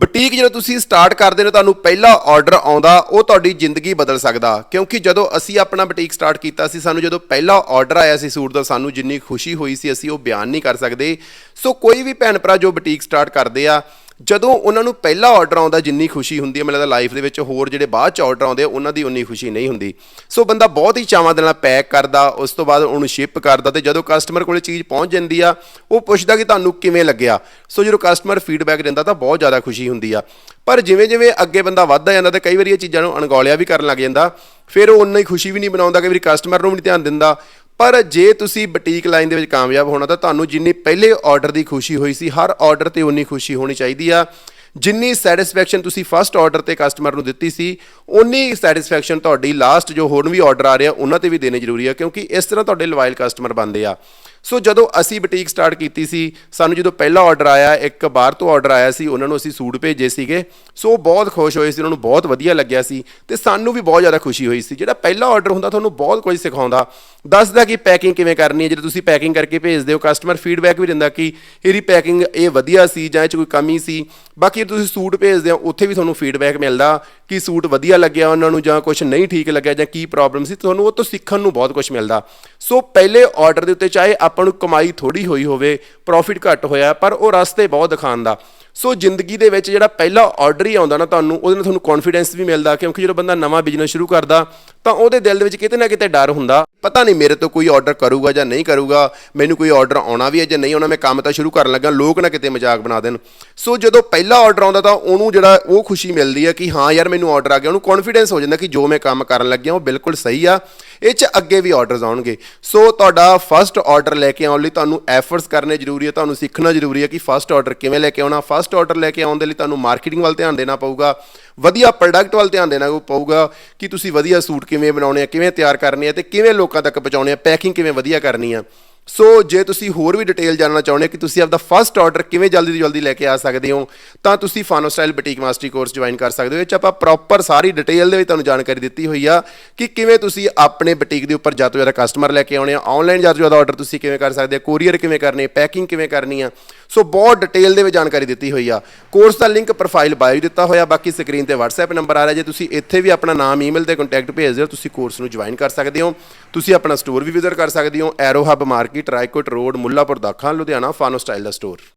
Boutique ਜਦੋਂ ਤੁਸੀਂ start ਕਰਦੇ ਹੋ ਤੁਹਾਨੂੰ ਪਹਿਲਾ ਆਰਡਰ ਆਉਂਦਾ, ਉਹ ਤੁਹਾਡੀ ਜ਼ਿੰਦਗੀ ਬਦਲ ਸਕਦਾ। ਕਿਉਂਕਿ ਜਦੋਂ ਅਸੀਂ ਆਪਣਾ ਬੁਟੀਕ ਸਟਾਰਟ ਕੀਤਾ ਸੀ, ਸਾਨੂੰ ਜਦੋਂ ਪਹਿਲਾ ਆਰਡਰ ਆਇਆ ਸੀ ਸੂਟ ਦਾ, ਸਾਨੂੰ ਜਿੰਨੀ ਖੁਸ਼ੀ ਹੋਈ ਸੀ, ਅਸੀਂ ਉਹ ਬਿਆਨ ਨਹੀਂ ਕਰ ਸਕਦੇ। ਸੋ ਕੋਈ ਵੀ ਭੈਣ ਭਰਾ ਜੋ ਬੁਟੀਕ ਸਟਾਰਟ ਕਰਦੇ ਆ ਜਦੋਂ ਉਹਨਾਂ ਨੂੰ ਪਹਿਲਾ ਆਰਡਰ ਆਉਂਦਾ, ਜਿੰਨੀ ਖੁਸ਼ੀ ਹੁੰਦੀ ਹੈ, ਮੈਨੂੰ ਲੱਗਦਾ ਲਾਈਫ ਦੇ ਵਿੱਚ ਹੋਰ ਜਿਹੜੇ ਬਾਅਦ ਚ ਆਰਡਰ ਆਉਂਦੇ ਉਹਨਾਂ ਦੀ ਉਨੀ ਖੁਸ਼ੀ ਨਹੀਂ ਹੁੰਦੀ। ਸੋ ਬੰਦਾ ਬਹੁਤ ਹੀ ਚਾਵਾਂ ਦੇ ਨਾਲ ਪੈਕ ਕਰਦਾ, ਉਸ ਤੋਂ ਬਾਅਦ ਉਹਨੂੰ ਸ਼ਿਪ ਕਰਦਾ ਤੇ ਜਦੋਂ ਕਸਟਮਰ ਕੋਲੇ ਚੀਜ਼ ਪਹੁੰਚ ਜਾਂਦੀ ਆ, ਉਹ ਪੁੱਛਦਾ ਕਿ ਤੁਹਾਨੂੰ ਕਿਵੇਂ ਲੱਗਿਆ? ਸੋ ਜਦੋਂ ਕਸਟਮਰ ਫੀਡਬੈਕ ਦਿੰਦਾ ਤਾਂ ਬਹੁਤ ਜ਼ਿਆਦਾ ਖੁਸ਼ੀ ਹੁੰਦੀ ਆ। ਪਰ ਜਿਵੇਂ ਜਿਵੇਂ ਅੱਗੇ ਬੰਦਾ ਵੱਧਦਾ ਜਾਂਦਾ ਤੇ ਕਈ ਵਾਰੀ ਇਹ ਚੀਜ਼ਾਂ ਨੂੰ ਅਣਗੌਲਿਆ ਵੀ ਕਰਨ ਲੱਗ ਜਾਂਦਾ, ਫਿਰ ਉਹ ਉਨਾ ਹੀ ਖੁਸ਼ੀ ਵੀ ਨਹੀਂ ਬਣਾਉਂਦਾ ਕਈ ਵਾਰੀ ਕਸਟਮਰ ਨੂੰ ਵੀ ਨਹੀਂ ਧਿਆਨ ਦਿੰਦਾ। ਪਰ ਜੇ ਤੁਸੀਂ ਬੁਟੀਕ ਲਾਈਨ ਦੇ ਵਿੱਚ ਕਾਮਯਾਬ ਹੋਣਾ, ਤਾਂ ਤੁਹਾਨੂੰ ਜਿੰਨੀ ਪਹਿਲੇ ਆਰਡਰ ਦੀ ਖੁਸ਼ੀ ਹੋਈ ਸੀ, ਹਰ ਆਰਡਰ ਤੇ ਉਨੀ ਖੁਸ਼ੀ ਹੋਣੀ ਚਾਹੀਦੀ ਆ। ਜਿੰਨੀ ਸੈਟੀਸਫੈਕਸ਼ਨ ਤੁਸੀਂ ਫਸਟ ਆਰਡਰ ਤੇ ਕਸਟਮਰ ਨੂੰ ਦਿੱਤੀ ਸੀ ਉਨੀ ਸੈਟੀਸਫੈਕਸ਼ਨ ਤੁਹਾਡੀ ਲਾਸਟ ਜੋ ਹੋਰ ਵੀ ਆਰਡਰ ਆ ਰਿਹਾ ਉਹਨਾਂ ਤੇ ਵੀ ਦੇਣੇ ਜ਼ਰੂਰੀ ਆ, ਕਿਉਂਕਿ ਇਸ ਤਰ੍ਹਾਂ ਤੁਹਾਡੇ ਲੋਇਲ ਕਸਟਮਰ ਬਣਦੇ ਆ। ਸੋ ਜਦੋਂ ਅਸੀਂ ਬੁਟੀਕ ਸਟਾਰਟ ਕੀਤੀ ਸੀ, ਸਾਨੂੰ ਜਦੋਂ ਪਹਿਲਾ ਆਰਡਰ ਆਇਆ, ਇੱਕ ਬਾਹਰ ਤੋਂ ਆਰਡਰ ਆਇਆ ਸੀ, ਉਹਨਾਂ ਨੂੰ ਅਸੀਂ ਸੂਟ ਭੇਜੇ ਸੀਗੇ। ਸੋ ਉਹ ਬਹੁਤ ਖੁਸ਼ ਹੋਏ ਸੀ, ਉਹਨਾਂ ਨੂੰ ਬਹੁਤ ਵਧੀਆ ਲੱਗਿਆ ਸੀ ਤੇ ਸਾਨੂੰ ਵੀ ਬਹੁਤ ਜ਼ਿਆਦਾ ਖੁਸ਼ੀ ਹੋਈ ਸੀ। ਜਿਹੜਾ ਪਹਿਲਾ ਆਰਡਰ ਹੁੰਦਾ, ਤੁਹਾਨੂੰ ਬਹੁਤ ਕੁਝ ਸਿਖਾਉਂਦਾ। ਦੱਸਦਾ ਕਿ ਪੈਕਿੰਗ ਕਿਵੇਂ ਕਰਨੀ ਹੈ, ਜਦੋਂ ਤੁਸੀਂ ਪੈਕਿੰਗ ਕਰਕੇ ਭੇਜਦੇ ਹੋ ਕਸਟਮਰ ਫੀਡਬੈਕ ਵੀ ਦਿੰਦਾ ਕਿ ਇਹਦੀ ਪੈਕਿੰਗ ਇਹ ਵਧੀਆ ਸੀ ਜਾਂ ਇਹ 'ਚ ਕੋਈ ਕਮੀ ਸੀ। ਬਾਕੀ ਤੁਸੀਂ ਸੂਟ ਭੇਜਦੇ ਹੋ, ਉੱਥੇ ਵੀ ਤੁਹਾਨੂੰ ਫੀਡਬੈਕ ਮਿਲਦਾ ਕਿ ਸੂਟ ਵਧੀਆ ਲੱਗਿਆ ਉਹਨਾਂ ਨੂੰ ਜਾਂ ਕੁਝ ਨਹੀਂ ਠੀਕ ਲੱਗਿਆ ਜਾਂ ਕੀ ਪ੍ਰੋਬਲਮ ਸੀ, ਤੁਹਾਨੂੰ ਉਹ ਤੋਂ ਸਿੱਖਣ ਨੂੰ ਬਹੁਤ ਕੁਝ ਮਿਲਦਾ। ਸੋ ਪਹਿਲੇ ਆਰਡਰ ਦੇ ਉੱਤੇ ਚਾਹੇ ਆਪਾਂ ਨੂੰ ਕਮਾਈ ਥੋੜੀ ਹੋਈ ਹੋਵੇ ਪ੍ਰੋਫਿਟ ਘੱਟ ਹੋਇਆ ਪਰ ਉਹ ਰਸਤੇ ਬਹੁਤ ਦਿਖਾਉਂਦਾ ਸੋ ਜ਼ਿੰਦਗੀ ਦੇ ਵਿੱਚ ਜਿਹੜਾ ਪਹਿਲਾ ਆਰਡਰ ਹੀ ਆਉਂਦਾ ਨਾ ਤੁਹਾਨੂੰ, ਉਹਦੇ ਨਾਲ ਤੁਹਾਨੂੰ ਕੌਨਫੀਡੈਂਸ ਵੀ ਮਿਲਦਾ, ਕਿਉਂਕਿ ਜਦੋਂ ਬੰਦਾ ਨਵਾਂ ਬਿਜ਼ਨਸ ਸ਼ੁਰੂ ਕਰਦਾ, ਤਾਂ ਉਹਦੇ ਦਿਲ ਦੇ ਵਿੱਚ ਕਿਤੇ ਨਾ ਕਿਤੇ ਡਰ ਹੁੰਦਾ। ਪਤਾ ਨਹੀਂ ਮੇਰੇ ਤੋਂ ਕੋਈ ਆਰਡਰ ਕਰੂਗਾ ਜਾਂ ਨਹੀਂ ਕਰੂਗਾ, ਮੈਨੂੰ ਕੋਈ ਆਰਡਰ ਆਉਣਾ ਵੀ ਹੈ ਜਾਂ ਨਹੀਂ ਆਉਣਾ, ਮੈਂ ਕੰਮ ਤਾਂ ਸ਼ੁਰੂ ਕਰਨ ਲੱਗਾ, ਲੋਕ ਨਾ ਕਿਤੇ ਮਜ਼ਾਕ ਬਣਾ ਦੇਣ। ਸੋ ਜਦੋਂ ਪਹਿਲਾ ਆਰਡਰ ਆਉਂਦਾ ਤਾਂ ਉਹਨੂੰ ਜਿਹੜਾ ਉਹ ਖੁਸ਼ੀ ਮਿਲਦੀ ਹੈ ਕਿ ਹਾਂ ਯਾਰ ਮੈਨੂੰ ਆਰਡਰ ਆ ਗਿਆ, ਉਹਨੂੰ ਕੌਨਫੀਡੈਂਸ ਹੋ ਜਾਂਦਾ ਕਿ ਜੋ ਮੈਂ ਕੰਮ ਕਰਨ ਲੱਗਿਆ, ਉਹ ਬਿਲਕੁਲ ਸਹੀ ਆ, ਇਹ ਚ ਅੱਗੇ ਵੀ ਆਰਡਰਸ ਆਉਣਗੇ। ਸੋ ਤੁਹਾਡਾ ਫਰਸਟ ਆਰਡਰ ਲੈ ਕੇ ਆਉਣ ਲਈ ਤੁਹਾਨੂੰ ਐਫਰਟਸ ਕਰਨੇ ਜ਼ਰੂਰੀ ਹੈ ਤੁਹਾਨੂੰ ਸਿੱਖਣਾ ਜ਼ਰੂਰੀ ਹੈ ਕਿ ਫਰਸਟ ਆਰਡਰ ਕਿਵੇਂ ਲੈ ਕੇ ਆਉਣਾ ਫਰਸਟ ਆਰਡਰ ਲੈ ਕੇ ਆਉਣ ਦੇ ਲਈ ਤੁਹਾਨੂੰ ਮਾਰਕੀਟਿੰਗ ਵੱਲ ਧਿਆਨ ਦੇਣਾ ਪਊਗਾ, ਵਧੀਆ ਪ੍ਰੋਡਕਟ ਵੱਲ ਧਿਆਨ ਦੇਣਾ ਪਊਗਾ ਕਿ ਤੁਸੀਂ ਵਧੀਆ ਸੂਟ ਕਿਵੇਂ ਬਣਾਉਣੇ ਆ, ਕਿਵੇਂ ਤਿਆਰ ਕਰਨੇ ਆ ਤੇ ਕਿਵੇਂ ਲੋਕਾਂ ਤੱਕ ਪਹੁੰਚਾਉਣੇ ਆ, ਪੈਕਿੰਗ ਕਿਵੇਂ ਵਧੀਆ ਕਰਨੀ ਆ। ਸੋ ਜੇ ਤੁਸੀਂ ਹੋਰ ਵੀ ਡਿਟੇਲ ਜਾਣਨਾ ਚਾਹੁੰਦੇ ਹੋ ਕਿ ਤੁਸੀਂ ਆਪਦਾ ਫਰਸਟ ਆਰਡਰ ਕਿਵੇਂ ਜਲਦੀ ਤੋਂ ਜਲਦੀ ਲੈ ਕੇ ਆ ਸਕਦੇ ਹੋ, ਤਾਂ ਤੁਸੀਂ Fano style boutique mastery course join ਕਰ ਸਕਦੇ ਹੋ। ਇਹ ਚ ਆਪਾਂ ਪ੍ਰੋਪਰ ਸਾਰੀ ਡਿਟੇਲ ਦੇ ਵਿੱਚ ਤੁਹਾਨੂੰ ਜਾਣਕਾਰੀ ਦਿੱਤੀ ਹੋਈ ਆ ਕਿ ਕਿਵੇਂ ਤੁਸੀਂ ਆਪਣੇ ਬੁਟੀਕ ਦੇ ਉੱਪਰ ਜ਼ਿਆਦਾ ਤੋਂ ਜ਼ਿਆਦਾ ਕਸਟਮਰ ਲੈ ਕੇ ਆਉਣੇ ਆ ਆਨਲਾਈਨ ਜ਼ਿਆਦਾ ਤੋਂ ਜ਼ਿਆਦਾ ਆਰਡਰ ਤੁਸੀਂ ਕਿਵੇਂ ਕਰ ਸਕਦੇ ਹੋ ਕੋਰੀਅਰ ਕਿਵੇਂ ਕਰਨੇ ਪੈਕਿੰਗ ਕਿਵੇਂ ਕਰਨੀ ਆ ਸੋ ਬਹੁਤ ਡਿਟੇਲ ਦੇ ਵਿੱਚ ਜਾਣਕਾਰੀ ਦਿੱਤੀ ਹੋਈ ਆ। ਕੋਰਸ ਦਾ ਲਿੰਕ ਪ੍ਰੋਫਾਈਲ ਬਾਇਓ ਦਿੱਤਾ ਹੋਇਆ, ਬਾਕੀ ਸਕਰੀਨ ਤੇ WhatsApp ਨੰਬਰ ਆ ਰਿਹਾ। ਜੇ ਤੁਸੀਂ ਇੱਥੇ ਵੀ ਆਪਣਾ ਨਾਮ ਈਮੇਲ ਤੇ ਕੰਟੈਕਟ ਭੇਜ ਦਿਓ ਤੁਸੀਂ ਕੋਰਸ ਨੂੰ ਜੁਆਇਨ ਕਰ ਸਕਦੇ ਹੋ। ਤੁਸੀਂ ਆਪਣਾ ਸਟੋਰ ਵੀ ਵਿਜ਼ਿਟ ਕਰ ਸਕਦੇ ਹੋ। Aero hub market Raikot road Mullanpur Dakha Ludhiana Fano style ਦਾ ਸਟੋਰ